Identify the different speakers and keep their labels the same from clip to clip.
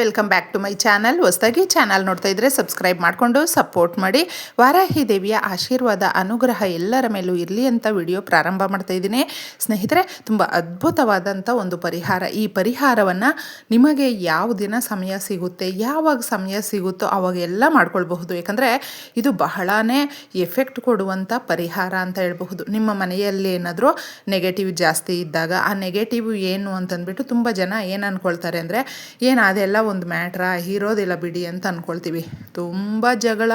Speaker 1: Welcome back to my channel. ಹೊಸದಾಗಿ channel ನೋಡ್ತಾ ಇದ್ದರೆ ಸಬ್ಸ್ಕ್ರೈಬ್ ಮಾಡಿಕೊಂಡು ಸಪೋರ್ಟ್ ಮಾಡಿ. ವಾರಾಹಿ ದೇವಿಯ ಆಶೀರ್ವಾದ, ಅನುಗ್ರಹ ಎಲ್ಲರ ಮೇಲೂ ಇರಲಿ ಅಂತ ವಿಡಿಯೋ ಪ್ರಾರಂಭ ಮಾಡ್ತಾ ಇದ್ದೀನಿ. ಸ್ನೇಹಿತರೆ, ತುಂಬ ಅದ್ಭುತವಾದಂಥ ಒಂದು ಪರಿಹಾರ. ಈ ಪರಿಹಾರವನ್ನು ನಿಮಗೆ ಯಾವ ದಿನ ಸಮಯ ಸಿಗುತ್ತೆ, ಯಾವಾಗ ಸಮಯ ಸಿಗುತ್ತೋ ಅವಾಗೆಲ್ಲ ಮಾಡ್ಕೊಳ್ಬಹುದು. ಯಾಕಂದರೆ ಇದು ಬಹಳನೇ ಎಫೆಕ್ಟ್ ಕೊಡುವಂಥ ಪರಿಹಾರ ಅಂತ ಹೇಳ್ಬಹುದು. ನಿಮ್ಮ ಮನೆಯಲ್ಲಿ ಏನಾದರೂ ನೆಗೆಟಿವ್ ಜಾಸ್ತಿ ಇದ್ದಾಗ ಆ ನೆಗೆಟಿವ್ ಏನು ಅಂತಂದ್ಬಿಟ್ಟು ತುಂಬ ಜನ ಏನು ಅಂದ್ಕೊಳ್ತಾರೆ ಅಂದರೆ, ಏನು ಅದೆಲ್ಲ ಒಂದು ಮ್ಯಾಟ್ರಾ ಹೀರೋದಿಲ್ಲ ಬಿಡಿ ಅಂತ ಅಂದ್ಕೊಳ್ತೀವಿ ತುಂಬ ಜಗಳ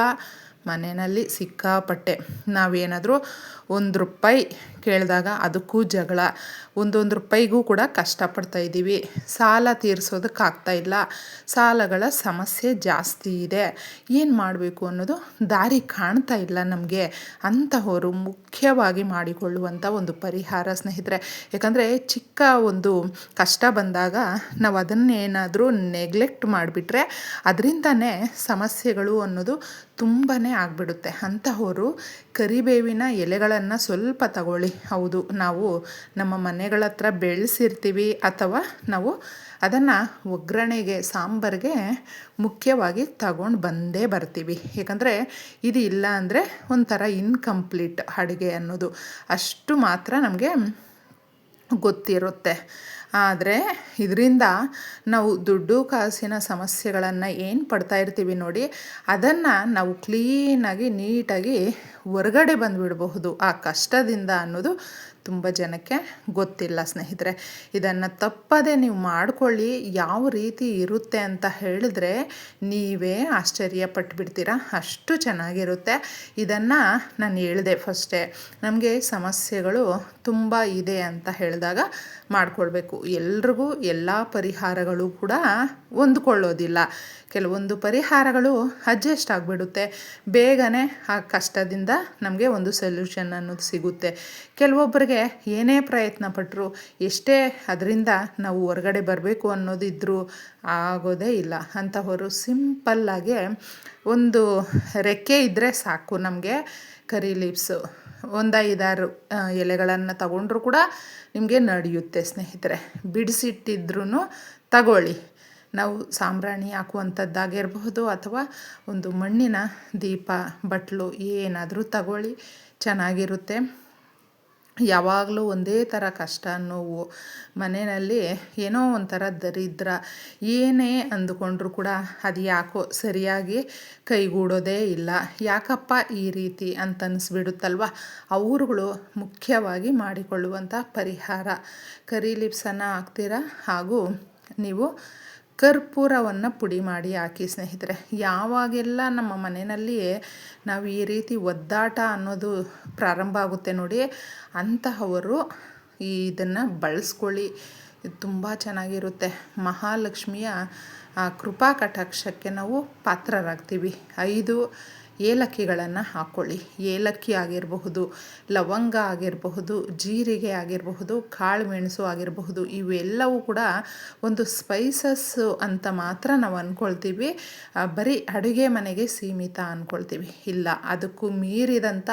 Speaker 1: ಮನೆಯಲ್ಲಿ ಸಿಕ್ಕಾಪಟ್ಟೆ ನಾವೇನಾದರೂ ಒಂದು ರೂಪಾಯಿ ಕೇಳಿದಾಗ ಅದಕ್ಕೂ ಜಗಳ. ಒಂದೊಂದು ರೂಪಾಯಿಗೂ ಕೂಡ ಕಷ್ಟಪಡ್ತಾ ಇದ್ದೀವಿ. ಸಾಲ ತೀರಿಸೋದಕ್ಕಾಗ್ತಾ ಇಲ್ಲ. ಸಾಲಗಳ ಸಮಸ್ಯೆ ಜಾಸ್ತಿ ಇದೆ. ಏನು ಮಾಡಬೇಕು ಅನ್ನೋದು ದಾರಿ ಕಾಣ್ತಾ ಇಲ್ಲ ನಮಗೆ. ಅಂತಹವರು ಮುಖ್ಯವಾಗಿ ಮಾಡಿಕೊಳ್ಳುವಂಥ ಒಂದು ಪರಿಹಾರ ಸ್ನೇಹಿತರೆ. ಯಾಕಂದರೆ ಚಿಕ್ಕ ಒಂದು ಕಷ್ಟ ಬಂದಾಗ ನಾವು ಅದನ್ನೇನಾದರೂ ನೆಗ್ಲೆಕ್ಟ್ ಮಾಡಿಬಿಟ್ರೆ ಅದರಿಂದನೇ ಸಮಸ್ಯೆಗಳು ಅನ್ನೋದು ತುಂಬಾ ಆಗಿಬಿಡುತ್ತೆ. ಅಂತಹವರು ಕರಿಬೇವಿನ ಎಲೆಗಳನ್ನು ಸ್ವಲ್ಪ ತಗೊಳ್ಳಿ. ಹೌದು, ನಾವು ನಮ್ಮ ಮನೆಗಳ ಹತ್ರ ಬೆಳೆಸಿರ್ತೀವಿ ಅಥವಾ ನಾವು ಅದನ್ನು ಒಗ್ಗರಣೆಗೆ, ಸಾಂಬಾರಿಗೆ ಮುಖ್ಯವಾಗಿ ತಗೊಂಡು ಬಂದೇ ಬರ್ತೀವಿ. ಯಾಕಂದರೆ ಇದು ಇಲ್ಲ ಅಂದರೆ ಒಂಥರ ಇನ್ಕಂಪ್ಲೀಟ್ ಅಡುಗೆ ಅನ್ನೋದು. ಅಷ್ಟು ಮಾತ್ರ ನಮಗೆ ಗೊತ್ತಿರುತ್ತೆ. ಆದರೆ ಇದರಿಂದ ನಾವು ದುಡ್ಡು, ಕಾಸಿನ ಸಮಸ್ಯೆಗಳನ್ನು ಏನು ಪಡ್ತಾ ಇರ್ತೀವಿ ನೋಡಿ, ಅದನ್ನು ನಾವು ಕ್ಲೀನಾಗಿ ನೀಟಾಗಿ ಹೊರಗಡೆ ಬಂದುಬಿಡಬಹುದು. ಆ ಕಷ್ಟದಿಂದ ಅನ್ನೋದು ತುಂಬ ಜನಕ್ಕೆ ಗೊತ್ತಿಲ್ಲ ಸ್ನೇಹಿತರೆ. ಇದನ್ನು ತಪ್ಪದೆ ನೀವು ಮಾಡ್ಕೊಳ್ಳಿ, ಯಾವ ರೀತಿ ಇರುತ್ತೆ ಅಂತ ಹೇಳಿದ್ರೆ ನೀವೇ ಆಶ್ಚರ್ಯ ಪಟ್ಬಿಡ್ತೀರಾ. ಅಷ್ಟು ಚೆನ್ನಾಗಿರುತ್ತೆ. ಇದನ್ನು ನಾನು ಹೇಳಿದೆ ಫಸ್ಟೇ. ನಮಗೆ ಸಮಸ್ಯೆಗಳು ತುಂಬ ಇದೆ ಅಂತ ಹೇಳಿದಾಗ ಮಾಡಿಕೊಳ್ಬೇಕು. ಎಲ್ರಿಗೂ ಎಲ್ಲ ಪರಿಹಾರಗಳು ಕೂಡ ಹೊಂದ್ಕೊಳ್ಳೋದಿಲ್ಲ. ಕೆಲವೊಂದು ಪರಿಹಾರಗಳು ಅಡ್ಜಸ್ಟ್ ಆಗಿಬಿಡುತ್ತೆ. ಬೇಗನೆ ಆ ಕಷ್ಟದಿಂದ ನಮಗೆ ಒಂದು ಸೊಲ್ಯೂಷನ್ ಅನ್ನೋದು ಸಿಗುತ್ತೆ. ಕೆಲವೊಬ್ಬರಿಗೆ ಏನೇ ಪ್ರಯತ್ನ ಪಟ್ಟರು ಎಷ್ಟೇ ಅದರಿಂದ ನಾವು ಹೊರಗಡೆ ಬರಬೇಕು ಅನ್ನೋದಿದ್ದರೂ ಆಗೋದೇ ಇಲ್ಲ. ಅಂಥವರು ಸಿಂಪಲ್ಲಾಗಿ ಒಂದು ರೆಕ್ಕೆ ಇದ್ದರೆ ಸಾಕು ನಮಗೆ. ಕರಿ ಲೀವ್ಸು ಒಂದು ಐದಾರು ಎಲೆಗಳನ್ನು ತಗೊಂಡ್ರು ಕೂಡ ನಿಮಗೆ ನಡೆಯುತ್ತೆ ಸ್ನೇಹಿತರೆ. ಬಿಡಿಸಿಟ್ಟಿದ್ರೂ ತಗೊಳ್ಳಿ. ನಾವು ಸಾಂಬ್ರಾಣಿ ಹಾಕುವಂಥದ್ದಾಗಿರಬಹುದು ಅಥವಾ ಒಂದು ಮಣ್ಣಿನ ದೀಪ, ಬಟ್ಲು ಏನಾದರೂ ತಗೊಳ್ಳಿ, ಚೆನ್ನಾಗಿರುತ್ತೆ. ಯಾವಾಗಲೂ ಒಂದೇ ಥರ ಕಷ್ಟ, ನೋವು, ಮನೆಯಲ್ಲಿ ಏನೋ ಒಂಥರ ದರಿದ್ರ, ಏನೇ ಅಂದುಕೊಂಡ್ರೂ ಕೂಡ ಅದು ಯಾಕೋ ಸರಿಯಾಗಿ ಕೈಗೂಡೋದೇ ಇಲ್ಲ. ಯಾಕಪ್ಪ ಈ ರೀತಿ ಅಂತ ಅನಿಸ್ಬಿಡುತ್ತಲ್ವ ಅವರುಗಳು ಮುಖ್ಯವಾಗಿ ಮಾಡಿಕೊಳ್ಳುವಂಥ ಪರಿಹಾರ. ಕರಿ ಲಿಪ್ಸನ್ನು ಹಾಕ್ತೀರಾ? ಹಾಗೂ ನೀವು ಕರ್ಪೂರವನ್ನು ಪುಡಿ ಮಾಡಿ ಹಾಕಿ ಸ್ನೇಹಿತರೆ. ಯಾವಾಗೆಲ್ಲ ನಮ್ಮ ಮನೆಯಲ್ಲಿ ನಾವು ಈ ರೀತಿ ಒದ್ದಾಟ ಅನ್ನೋದು ಪ್ರಾರಂಭ ಆಗುತ್ತೆ ನೋಡಿ, ಅಂತಹವರು ಇದನ್ನು ಬಳಸ್ಕೊಳ್ಳಿ. ತುಂಬ ಚೆನ್ನಾಗಿರುತ್ತೆ. ಮಹಾಲಕ್ಷ್ಮಿಯ ಕೃಪಾ ಕಟಾಕ್ಷಕ್ಕೆ ನಾವು ಪಾತ್ರರಾಗ್ತೀವಿ. ಐದು ಏಲಕ್ಕಿಗಳನ್ನು ಹಾಕ್ಕೊಳ್ಳಿ ಏಲಕ್ಕಿ ಆಗಿರಬಹುದು, ಲವಂಗ ಆಗಿರಬಹುದು, ಜೀರಿಗೆ ಆಗಿರಬಹುದು ಕಾಳು ಮೆಣಸು ಆಗಿರಬಹುದು, ಇವೆಲ್ಲವೂ ಕೂಡ ಒಂದು ಸ್ಪೈಸಸ್ಸು ಅಂತ ಮಾತ್ರ ನಾವು ಅಂದ್ಕೊಳ್ತೀವಿ ಬರೀ ಅಡುಗೆ ಮನೆಗೆ ಸೀಮಿತ ಅಂದ್ಕೊಳ್ತೀವಿ ಇಲ್ಲ, ಅದಕ್ಕೂ ಮೀರಿದಂಥ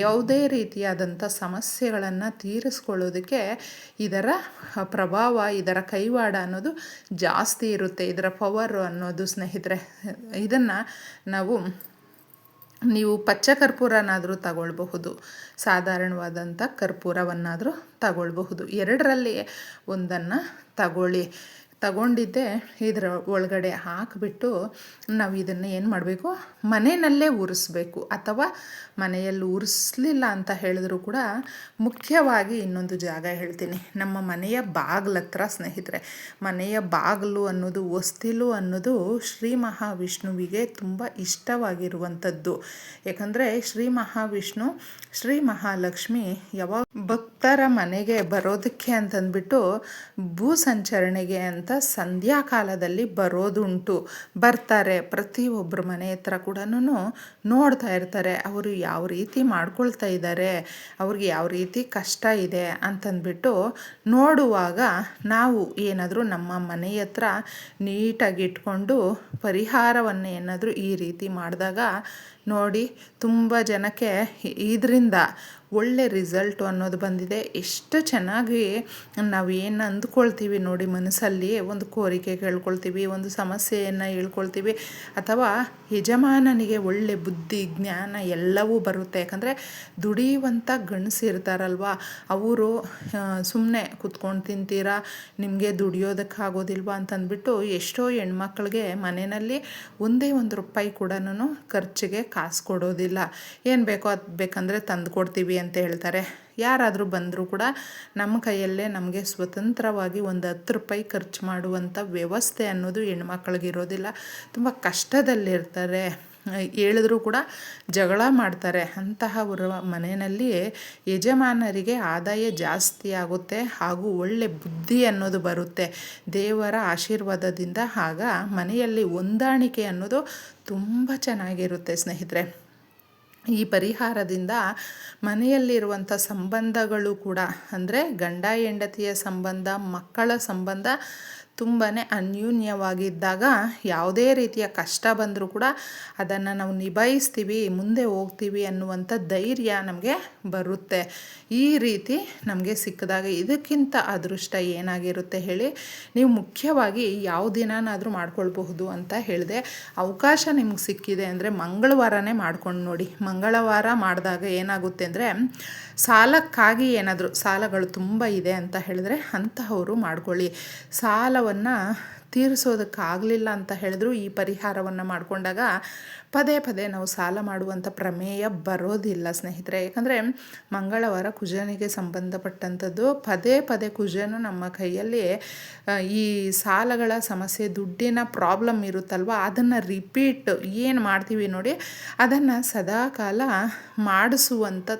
Speaker 1: ಯಾವುದೇ ರೀತಿಯಾದಂಥ ಸಮಸ್ಯೆಗಳನ್ನು ತೀರಿಸ್ಕೊಳ್ಳೋದಕ್ಕೆ ಇದರ ಪ್ರಭಾವ, ಇದರ ಕೈವಾಡ ಅನ್ನೋದು ಜಾಸ್ತಿ ಇರುತ್ತೆ. ಇದರ ಪವರ್ ಅನ್ನೋದು ಸ್ನೇಹಿತರೆ. ಇದನ್ನು ನಾವು ನೀವು ಪಚ್ಚ ಕರ್ಪೂರನಾದರೂ ತಗೊಳ್ಬಹುದು. ಸಾಧಾರಣವಾದಂಥ ಕರ್ಪೂರವನ್ನಾದರೂ ತಗೊಳ್ಬಹುದು. ಎರಡರಲ್ಲಿ ಒಂದನ್ನು ತಗೊಳ್ಳಿ. ತಗೊಂಡಿದ್ದೆ, ಇದರ ಒಳಗಡೆ ಹಾಕಿಬಿಟ್ಟು ನಾವು ಇದನ್ನು ಏನು ಮಾಡಬೇಕು? ಮನೆಯಲ್ಲೇ ಉರಿಸ್ಬೇಕು. ಅಥವಾ ಮನೆಯಲ್ಲಿ ಉರಿಸ್ಲಿಲ್ಲ ಅಂತ ಹೇಳಿದ್ರು ಕೂಡ ಮುಖ್ಯವಾಗಿ ಇನ್ನೊಂದು ಜಾಗ ಹೇಳ್ತೀನಿ. ನಮ್ಮ ಮನೆಯ ಬಾಗಿಲತ್ರ, ಸ್ನೇಹಿತರೆ. ಮನೆಯ ಬಾಗಿಲು ಅನ್ನೋದು, ಹೊಸ್ತಿಲು ಅನ್ನೋದು ಶ್ರೀ ಮಹಾವಿಷ್ಣುವಿಗೆ ತುಂಬ ಇಷ್ಟವಾಗಿರುವಂಥದ್ದು. ಯಾಕಂದರೆ ಶ್ರೀ ಮಹಾವಿಷ್ಣು, ಶ್ರೀ ಮಹಾಲಕ್ಷ್ಮಿ ಯಾವಾಗ ಭಕ್ತರ ಮನೆಗೆ ಬರೋದಕ್ಕೆ ಅಂತಂದ್ಬಿಟ್ಟು ಭೂ ಸಂಚರಣೆಗೆ ಅಂತ ಸಂಧ್ಯಾ ಕಾಲದಲ್ಲಿ ಬರೋದುಂಟು. ಬರ್ತಾರೆ ಪ್ರತಿಯೊಬ್ಬರ ಮನೆ ಹತ್ರ ಕೂಡ ನೋಡ್ತಾ ಇರ್ತಾರೆ, ಅವರು ಯಾವ ರೀತಿ ಮಾಡ್ಕೊಳ್ತಾ ಇದ್ದಾರೆ ಅವ್ರಿಗೆ ಯಾವ ರೀತಿ ಕಷ್ಟ ಇದೆ ಅಂತಂದ್ಬಿಟ್ಟು ನೋಡುವಾಗ ನಾವು ಏನಾದರೂ ನಮ್ಮ ಮನೆ ಹತ್ರ ನೀಟಾಗಿ ಇಟ್ಕೊಂಡು ಪರಿಹಾರವನ್ನು ಏನಾದರೂ ಈ ರೀತಿ ಮಾಡಿದಾಗ ನೋಡಿ ತುಂಬ ಜನಕ್ಕೆ ಇದರಿಂದ ಒಳ್ಳೆ ರಿಸಲ್ಟು ಅನ್ನೋದು ಬಂದಿದೆ. ಎಷ್ಟು ಚೆನ್ನಾಗಿ ನಾವು ಏನು ಅಂದ್ಕೊಳ್ತೀವಿ ನೋಡಿ ಮನಸ್ಸಲ್ಲಿ, ಒಂದು ಕೋರಿಕೆ ಕೇಳ್ಕೊಳ್ತೀವಿ, ಒಂದು ಸಮಸ್ಯೆಯನ್ನು ಹೇಳ್ಕೊಳ್ತೀವಿ, ಅಥವಾ ಯಜಮಾನನಿಗೆ ಒಳ್ಳೆ ಬುದ್ಧಿ, ಜ್ಞಾನ ಎಲ್ಲವೂ ಬರುತ್ತೆ. ಯಾಕಂದರೆ ದುಡಿಯುವಂಥ ಗಣಸಿರ್ತಾರಲ್ವಾ ಅವರು ಸುಮ್ಮನೆ ಕುತ್ಕೊಂಡು ತಿಂತೀರಾ, ನಿಮಗೆ ದುಡಿಯೋದಕ್ಕಾಗೋದಿಲ್ವಾ ಅಂತಂದ್ಬಿಟ್ಟು ಎಷ್ಟೋ ಹೆಣ್ಮಕ್ಳಿಗೆ ಮನೆಯಲ್ಲಿ ಒಂದೇ ಒಂದು ರೂಪಾಯಿ ಕೂಡ ಖರ್ಚಿಗೆ ಕಾಸು ಕೊಡೋದಿಲ್ಲ. ಏನು ಬೇಕೋ ಅದು ಬೇಕಂದರೆ ತಂದು ಕೊಡ್ತೀವಿ ಅಂತ ಹೇಳ್ತಾರೆ. ಯಾರಾದರೂ ಬಂದರೂ ಕೂಡ ನಮ್ಮ ಕೈಯಲ್ಲೇ ನಮಗೆ ಸ್ವತಂತ್ರವಾಗಿ ಒಂದು ಹತ್ತು ರೂಪಾಯಿ ಖರ್ಚು ಮಾಡುವಂಥ ವ್ಯವಸ್ಥೆ ಅನ್ನೋದು ಹೆಣ್ಮಕ್ಳಿಗಿರೋದಿಲ್ಲ ತುಂಬ ಕಷ್ಟದಲ್ಲಿರ್ತಾರೆ. ಹೇಳಿದ್ರೂ ಕೂಡ ಜಗಳ ಮಾಡ್ತಾರೆ. ಅಂತಹವರ ಮನೆಯಲ್ಲಿ ಯಜಮಾನರಿಗೆ ಆದಾಯ ಜಾಸ್ತಿ ಆಗುತ್ತೆ ಹಾಗೂ ಒಳ್ಳೆ ಬುದ್ಧಿ ಅನ್ನೋದು ಬರುತ್ತೆ. ದೇವರ ಆಶೀರ್ವಾದದಿಂದ ಆಗ ಮನೆಯಲ್ಲಿ ಹೊಂದಾಣಿಕೆ ಅನ್ನೋದು ತುಂಬ ಚೆನ್ನಾಗಿರುತ್ತೆ ಸ್ನೇಹಿತರೆ. ಈ ಪರಿಹಾರದಿಂದ ಮನೆಯಲ್ಲಿರುವಂಥ ಸಂಬಂಧಗಳು ಕೂಡ, ಅಂದರೆ ಗಂಡ ಹೆಂಡತಿಯ ಸಂಬಂಧ, ಮಕ್ಕಳ ಸಂಬಂಧ ತುಂಬಾ ಅನ್ಯೂನ್ಯವಾಗಿದ್ದಾಗ ಯಾವುದೇ ರೀತಿಯ ಕಷ್ಟ ಬಂದರೂ ಕೂಡ ಅದನ್ನು ನಾವು ನಿಭಾಯಿಸ್ತೀವಿ, ಮುಂದೆ ಹೋಗ್ತೀವಿ ಅನ್ನುವಂಥ ಧೈರ್ಯ ನಮಗೆ ಬರುತ್ತೆ. ಈ ರೀತಿ ನಮಗೆ ಸಿಕ್ಕಿದಾಗ ಇದಕ್ಕಿಂತ ಅದೃಷ್ಟ ಏನಾಗಿರುತ್ತೆ ಹೇಳಿ ನೀವು ಮುಖ್ಯವಾಗಿ ಯಾವ ದಿನನಾದರೂ ಮಾಡ್ಕೊಳ್ಬಹುದು ಅಂತ ಹೇಳಿದೆ. ಅವಕಾಶ ನಿಮ್ಗೆ ಸಿಕ್ಕಿದೆ ಅಂದರೆ ಮಂಗಳವಾರನೇ ಮಾಡ್ಕೊಂಡು ನೋಡಿ. ಮಂಗಳವಾರ ಮಾಡಿದಾಗ ಏನಾಗುತ್ತೆ ಅಂದರೆ ಸಾಲಕ್ಕಾಗಿ ಏನಾದರೂ ಸಾಲಗಳು ತುಂಬ ಇದೆ ಅಂತ ಹೇಳಿದ್ರೆ ಅಂತಹವರು ಮಾಡ್ಕೊಳ್ಳಿ. ಸಾಲವನ್ನು ತೀರಿಸೋದಕ್ಕಾಗಲಿಲ್ಲ ಅಂತ ಹೇಳಿದ್ರು. ಈ ಪರಿಹಾರವನ್ನು ಮಾಡಿಕೊಂಡಾಗ ಪದೇ ಪದೇ ನಾವು ಸಾಲ ಮಾಡುವಂಥ ಪ್ರಮೇಯ ಬರೋದಿಲ್ಲ ಸ್ನೇಹಿತರೆ. ಯಾಕಂದರೆ ಮಂಗಳವಾರ ಕುಜನಿಗೆ ಸಂಬಂಧಪಟ್ಟಂಥದ್ದು ಪದೇ ಪದೇ ಕುಜನು ನಮ್ಮ ಕೈಯಲ್ಲಿ ಈ ಸಾಲಗಳ ಸಮಸ್ಯೆ, ದುಡ್ಡಿನ ಪ್ರಾಬ್ಲಮ್ ಇರುತ್ತಲ್ವ? ಅದನ್ನು ರಿಪೀಟ್ ಏನು ಮಾಡ್ತೀವಿ ನೋಡಿ, ಅದನ್ನು ಸದಾಕಾಲ ಮಾಡಿಸುವಂಥ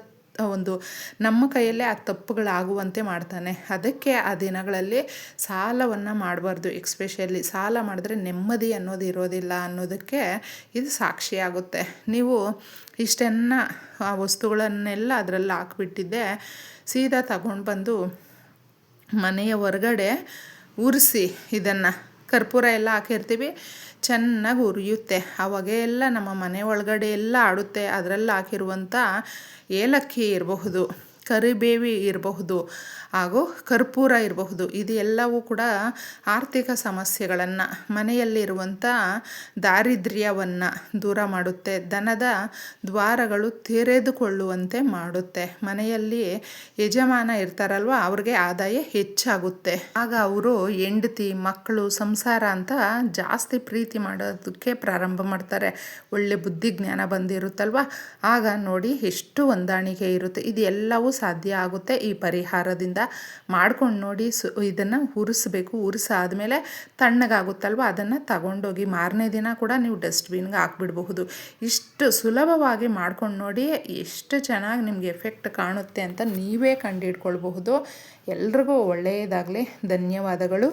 Speaker 1: ಒಂದು ನಮ್ಮ ಕೈಯಲ್ಲೇ ಆ ತಪ್ಪುಗಳಾಗುವಂತೆ ಮಾಡ್ತಾನೆ. ಅದಕ್ಕೆ ಆ ದಿನಗಳಲ್ಲಿ ಸಾಲವನ್ನು ಮಾಡಬಾರ್ದು. ಎಕ್ಸ್ಪೆಷಲಿ ಸಾಲ ಮಾಡಿದ್ರೆ ನೆಮ್ಮದಿ ಅನ್ನೋದು ಇರೋದಿಲ್ಲ ಅನ್ನೋದಕ್ಕೆ ಇದು ಸಾಕ್ಷಿಯಾಗುತ್ತೆ. ನೀವು ಇಷ್ಟೆನ್ನ ಆ ವಸ್ತುಗಳನ್ನೆಲ್ಲ ಅದರಲ್ಲಿ ಹಾಕ್ಬಿಟ್ಟಿದ್ದೆ, ಸೀದಾ ತಗೊಂಡು ಬಂದು ಮನೆಯ ಹೊರಗಡೆ ಉರಿಸಿ ಇದನ್ನು. ಕರ್ಪೂರ ಎಲ್ಲ ಹಾಕಿರ್ತೀವಿ. ಚೆನ್ನಾಗಿ ಉರಿಯುತ್ತೆ. ಆ ಹೊಗೆ ಎಲ್ಲ ನಮ್ಮ ಮನೆ ಒಳಗಡೆ ಎಲ್ಲ ಆಡುತ್ತೆ. ಅದರಲ್ಲಿ ಹಾಕಿರುವಂಥ ಏಲಕ್ಕಿ ಇರಬಹುದು. ಕರಿಬೇವಿ ಇರಬಹುದು ಹಾಗೂ ಕರ್ಪೂರ ಇರಬಹುದು. ಇದು ಎಲ್ಲವೂ ಕೂಡ ಆರ್ಥಿಕ ಸಮಸ್ಯೆಗಳನ್ನು ಮನೆಯಲ್ಲಿರುವಂಥ ದಾರಿದ್ರ್ಯವನ್ನು ದೂರ ಮಾಡುತ್ತೆ. ದನದ ದ್ವಾರಗಳು ತೆರೆದುಕೊಳ್ಳುವಂತೆ ಮಾಡುತ್ತೆ. ಮನೆಯಲ್ಲಿ ಯಜಮಾನ ಇರ್ತಾರಲ್ವ, ಅವ್ರಿಗೆ ಆದಾಯ ಹೆಚ್ಚಾಗುತ್ತೆ. ಆಗ ಅವರು ಹೆಂಡತಿ, ಮಕ್ಕಳು, ಸಂಸಾರ ಅಂತ ಜಾಸ್ತಿ ಪ್ರೀತಿ ಮಾಡೋದಕ್ಕೆ ಪ್ರಾರಂಭ ಮಾಡ್ತಾರೆ. ಒಳ್ಳೆ ಬುದ್ಧಿ ಜ್ಞಾನ ಬಂದಿರುತ್ತಲ್ವ? ಆಗ ನೋಡಿ ಎಷ್ಟು ಹೊಂದಾಣಿಕೆ ಇರುತ್ತೆ. ಇದು ಸಾಧ್ಯ ಆಗುತ್ತೆ ಈ ಪರಿಹಾರದಿಂದ. ಮಾಡ್ಕೊಂಡು ನೋಡಿ ಸು, ಇದನ್ನು ಉರಿಸ್ಬೇಕು ಉರಿಸಾದಮೇಲೆ ತಣ್ಣಗಾಗುತ್ತಲ್ವ? ಅದನ್ನು ತಗೊಂಡೋಗಿ ಮಾರನೇ ದಿನ ಕೂಡ ನೀವು ಡಸ್ಟ್ಬಿನ್ಗೆ ಹಾಕ್ಬಿಡಬಹುದು. ಇಷ್ಟು ಸುಲಭವಾಗಿ ಮಾಡ್ಕೊಂಡು ನೋಡಿ ಎಷ್ಟು ಚೆನ್ನಾಗಿ ನಿಮಗೆ ಎಫೆಕ್ಟ್ ಕಾಣುತ್ತೆ ಅಂತ ನೀವೇ ಕಂಡುಹಿಡ್ಕೊಳ್ಬಹುದು ಎಲ್ರಿಗೂ ಒಳ್ಳೆಯದಾಗಲಿ ಧನ್ಯವಾದಗಳು.